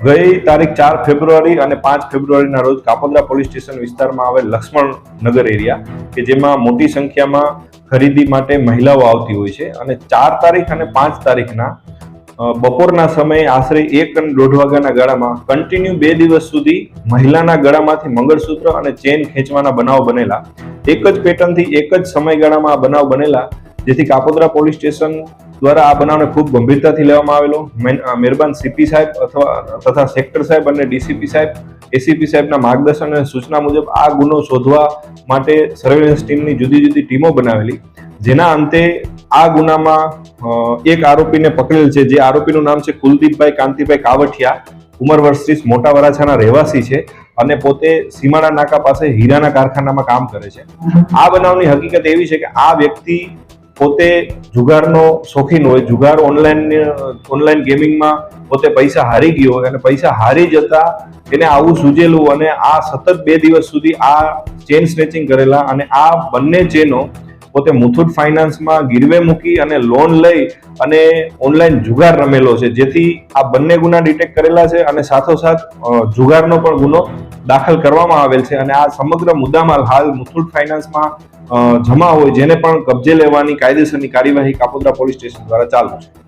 ગઈ તારીખ ચાર ફેબ્રુઆરી અને પાંચ ફેબ્રુઆરીના રોજ કાપોદ્રા પોલીસ સ્ટેશન વિસ્તારમાં આવેલ લક્ષ્મણ નગર એરિયા કે જેમાં મોટી સંખ્યામાં ખરીદી માટે મહિલાઓ આવતી હોય છે અને ચાર તારીખ અને પાંચ તારીખના બપોરના સમયે આશરે એક અને દોઢ વાગ્યાના ગાળામાં કન્ટિન્યુ બે દિવસ સુધી મહિલાના ગળામાંથી મંગળસૂત્ર અને ચેન ખેંચવાના બનાવ બનેલા. એક જ પેટર્નથી એક જ સમયગાળામાં આ બનાવ બનેલા જેથી કાપોદ્રા પોલીસ સ્ટેશન દ્વારા આ બનાવને ખૂબ ગંભીરતાથી લેવામાં આવેલો. મહેરબાન સીપી સાહેબ અથવા તથા સેક્ટર સાહેબ અને ડીસીપી સાહેબ, એસીપી સાહેબના માર્ગદર્શન અને સૂચના મુજબ આ ગુનો શોધવા માટે સર્વેલન્સ ટીમની જુદી જુદી ટીમો બનાવેલી. જેના અંતે આ ગુનામાં એક આરોપીને પકડેલ છે. જે આરોપીનું નામ છે કુલદીપભાઈ કાંતિભાઈ કાવઠિયા. ઉંમર વર્ષ મોટા વરાછાના રહેવાસી છે અને પોતે સીમાડા નાકા પાસે હીરાના કારખાનામાં કામ કરે છે. આ બનાવની હકીકત એવી છે કે આ વ્યક્તિ પોતે જુગારનો શોખીન હોય, જુગાર ઓનલાઈન ઓનલાઈન ગેમિંગમાં પોતે પૈસા હારી ગયો અને પૈસા હારી જતા એને આવું સૂજેલું અને આ સતત બે દિવસ સુધી આ ચેન સ્નેચિંગ કરેલા અને આ બંને ચેનો પોતે મુથુટ ફાઇનાન્સમાં ગીરવે મૂકી અને લોન લઈ અને ઓનલાઈન જુગાર રમેલો છે. જેથી આ બંને ગુના ડિટેક્ટ કરેલા છે અને સાથોસાથ જુગારનો પણ ગુનો દાખલ કરવામાં આવેલ છે અને આ સમગ્ર મુદ્દામાલ હાલ મુથુટ ફાઇનાન્સમાં જમા હોય જેને પણ કબજે લેવાની કાયદેસરની કાર્યવાહી કાપોદ્રા પોલીસ સ્ટેશન દ્વારા ચાલુ છે.